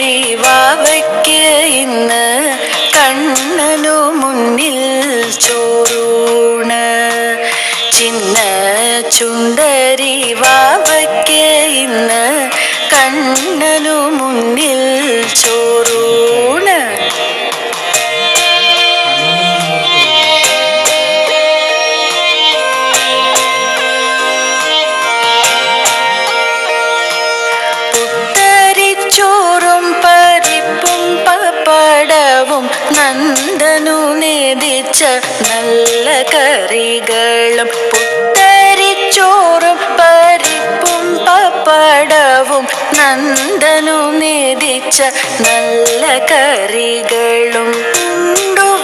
ചുണ്ടരി വാവയ്ക്ക് ഇന്ന് കണ്ണനു മുന്നിൽ ചോറൂണ്. ചിന്ന ചുണ്ടരി നന്ദനു നേദിച്ച നല്ല കറികളും പുത്തരിച്ചോറും പരിപ്പും പപ്പടവും നന്ദനു നേദിച്ച നല്ല കറികളും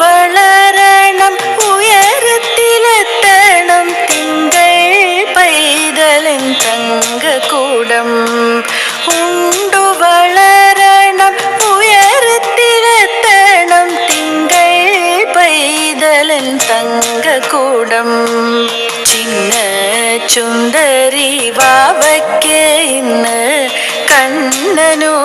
വളരണം ഉയരത്തിലെത്തണം തിങ്കൾ പൈതലൻ തങ്കക്കൂടം ചിന്ന ചുന്ദരി വാവയ്ക്ക് ഇന്ന് കണ്ണനു